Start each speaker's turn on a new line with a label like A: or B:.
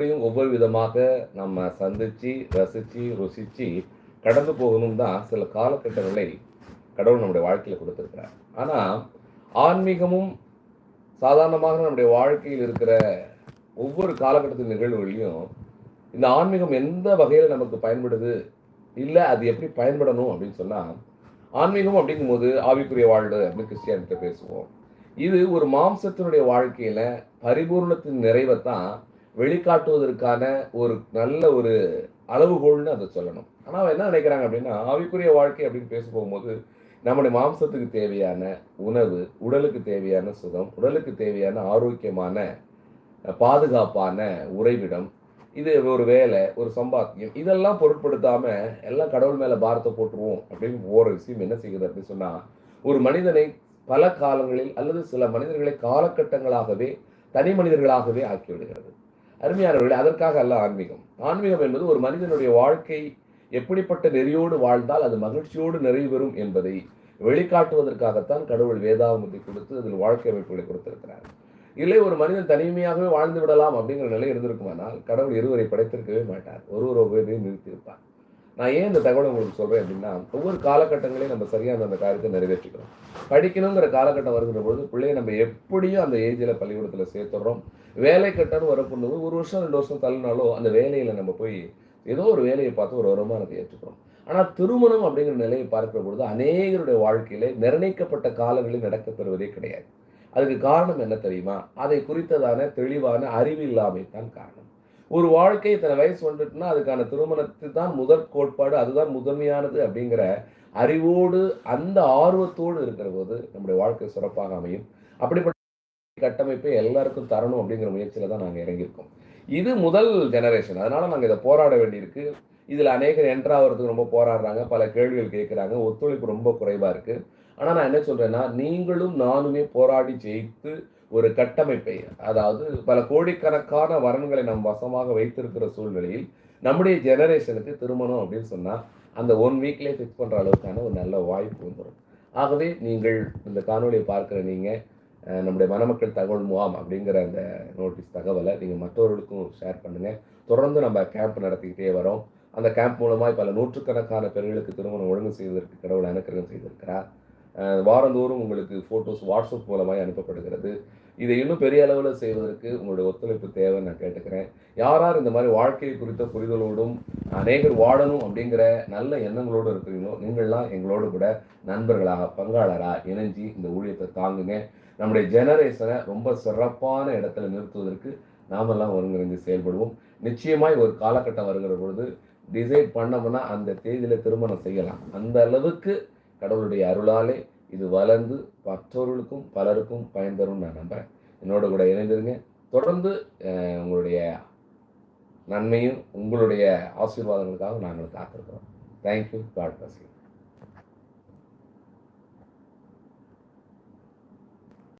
A: ஒவ்வொருவரையும் ஒவ்வொரு விதமாக நம்ம சந்திச்சு ரசிச்சு ருசிச்சு கடந்து போகணும் தான் சில காலகட்டங்களை கடவுள் நம்முடைய வாழ்க்கையில் கொடுத்துருக்கிறார். ஆனால் ஆன்மீகமும் சாதாரணமாக நம்முடைய வாழ்க்கையில் இருக்கிற ஒவ்வொரு காலகட்டத்தின் நிகழ்வுகளையும் இந்த ஆன்மீகம் எந்த வகையில் நமக்கு பயன்படுது இல்லை அது எப்படி பயன்படணும் அப்படின்னு சொன்னால் ஆன்மீகம் அப்படிங்கும்போது ஆவிக்குரிய வாழ்வு அப்படின்னு கிறிஸ்டியானிட்ட பேசுவோம். இது ஒரு மாம்சத்தினுடைய வாழ்க்கையில் பரிபூர்ணத்தின் நிறைவை தான் வெளிக்காட்டுவதற்கான ஒரு நல்ல ஒரு அளவுகோல்னு அதை சொல்லணும். ஆனால் என்ன நினைக்கிறாங்க அப்படின்னா ஆவிக்குரிய வாழ்க்கை அப்படின்னு பேச போகும்போது நம்முடைய மாம்சத்துக்கு தேவையான உணவு உடலுக்கு தேவையான சுகம் உடலுக்கு தேவையான ஆரோக்கியமான பாதுகாப்பான உறைவிடம் இது ஒரு வேலை ஒரு சம்பாத்தியம் இதெல்லாம் பொருட்படுத்தாம எல்லாம் கடவுள் மேல பாரத்தை போட்டுருவோம் அப்படின்னு போற விஷயம் என்ன செய்யுது அப்படின்னு சொன்னா ஒரு மனிதனை பல காலங்களில் அல்லது சில மனிதர்களை காலகட்டங்களாகவே தனி மனிதர்களாகவே ஆக்கி விடுகிறது. அருமையானவர்களே அதற்காக அல்ல ஆன்மீகம். ஆன்மீகம் என்பது ஒரு மனிதனுடைய வாழ்க்கை எப்படிப்பட்ட நெறியோடு வாழ்ந்தால் அது மகிழ்ச்சியோடு நிறைவு பெறும் என்பதை வெளிக்காட்டுவதற்காகத்தான் கடவுள் வேதாகமத்தை கொடுத்து அதில் வாழ்க்கை அமைப்புகளை கொடுத்திருக்கிறார். இல்லை ஒரு மனிதன் தனிமையாகவே வாழ்ந்து விடலாம் அப்படிங்கிற நிலை இருந்திருக்குமானால் கடவுள் இருவரை படைத்திருக்கவே மாட்டார். ஒருவர் ஒவ்வொருவரையும் நிறுத்தியிருப்பார். நான் ஏன் இந்த தகவலை உங்களுக்கு சொல்கிறேன் அப்படின்னா ஒவ்வொரு காலகட்டங்களையும் நம்ம சரியாக அந்த காரியத்தை நிறைவேற்றிக்கிறோம். படிக்கணுங்கிற காலகட்டம் வருகிற பொழுது பிள்ளையை நம்ம எப்படியும் அந்த ஏஜில் பள்ளிக்கூடத்தில் சேர்த்துடுறோம் வேலை கட்டணும் வரப்போது ஒரு வருஷம் ரெண்டு வருஷம் தள்ளினாலோ அந்த வேலையில் நம்ம போய் ஏதோ ஒரு வேலையை பார்த்து ஒரு வருமானத்தை ஏற்றுக்கிறோம். ஆனால் திருமணம் அப்படிங்கிற நிலையை பார்க்கிற பொழுது அநேகருடைய வாழ்க்கையில நிர்ணயிக்கப்பட்ட காலங்களில் நடக்கப்பெறுவதே கிடையாது. அதுக்கு காரணம் என்ன தெரியுமா? அதை குறித்ததான தெளிவான அறிவு இல்லாமை தான் காரணம். ஒரு வாழ்க்கை இத்தனை வயசு வந்துட்டுனா அதுக்கான திருமணத்து தான் முதற் கோட்பாடு அதுதான் முதன்மையானது அப்படிங்கிற அறிவோடு அந்த ஆர்வத்தோடு இருக்கிற போது நம்முடைய வாழ்க்கை சிறப்பாக அமையும். அப்படிப்பட்ட கட்டமைப்பை எல்லாருக்கும் தரணும் அப்படிங்கிற முயற்சியில தான் நாங்கள் இறங்கியிருக்கோம். இது முதல் ஜெனரேஷன் அதனால நாங்கள் இதை போராட வேண்டியிருக்கு. இதில் அநேகர் என்ட்ரு ஆகிறதுக்கு ரொம்ப போராடுறாங்க. பல கேள்விகள் கேட்குறாங்க ஒத்துழைப்பு ரொம்ப குறைவாக இருக்குது ஆனால் நான் என்ன சொல்கிறேன்னா நீங்களும் நானுமே போராடி ஜெயித்து ஒரு கட்டமைப்பை அதாவது பல கோடிக்கணக்கான வரன்களை நம் வசமாக வைத்திருக்கிற சூழ்நிலையில் நம்முடைய ஜெனரேஷனுக்கு திருமணம் அப்படின்னு சொன்னால் அந்த ஒன் வீக்லேயே ஃபிக்ஸ் பண்ணுற அளவுக்கான ஒரு நல்ல வாய்ப்பு வந்துடும் ஆகவே நீங்கள் இந்த காணொலியை பார்க்குற நீங்கள் நம்முடைய மணமக்கள் தகவல் முகாம் அப்படிங்கிற அந்த நோட்டீஸ் தகவலை நீங்கள் மற்றவர்களுக்கும் ஷேர் பண்ணுங்கள் தொடர்ந்து நம்ம கேம்ப் நடத்திக்கிட்டே வரோம். அந்த கேம்ப் மூலமாக பல நூற்றுக்கணக்கான பெண்களுக்கு திருமணம் ஒழுங்கு செய்வதற்கு கடவுள் அனுக்கிரகம் செய்திருக்கிறார். வாரந்தோறும் உங்களுக்கு ஃபோட்டோஸ் வாட்ஸ்அப் மூலமாக அனுப்பப்படுகிறது. இதை இன்னும் பெரிய அளவில் செய்வதற்கு உங்களுடைய ஒத்துழைப்பு தேவை நான் கேட்டுக்கிறேன். யார் யார் இந்த மாதிரி வாழ்க்கை குறித்த புரிதலோடும் அநேகர் வாழணும் அப்படிங்கிற நல்ல எண்ணங்களோடு இருக்கிறீங்களோ நீங்கள்லாம் எங்களோடு கூட நண்பர்களாக பங்காளராக இணைஞ்சி இந்த ஊழியத்தை தாங்குங்க. நம்முடைய ஜெனரேஷனை ரொம்ப சிறப்பான இடத்துல நிறுத்துவதற்கு நாமெல்லாம் ஒருங்கிணைந்து செயல்படுவோம். நிச்சயமாய் ஒரு காலகட்டம் வருகிற பொழுது டிசைட் பண்ணோம்னா அந்த தேதியில் திருமணம் செய்யலாம். அந்த அளவுக்கு கடவுளுடைய அருளாலே இது வளர்ந்து மற்றவர்களுக்கும் பலருக்கும் பயன் தரும் நான் நம்புறேன். என்னோட கூட இணைந்திருங்க. தொடர்ந்து உங்களுடைய நன்மையும் உங்களுடைய ஆசீர்வாதங்களுக்காக நாங்கள் காத்திருக்கிறோம். Thank you God plus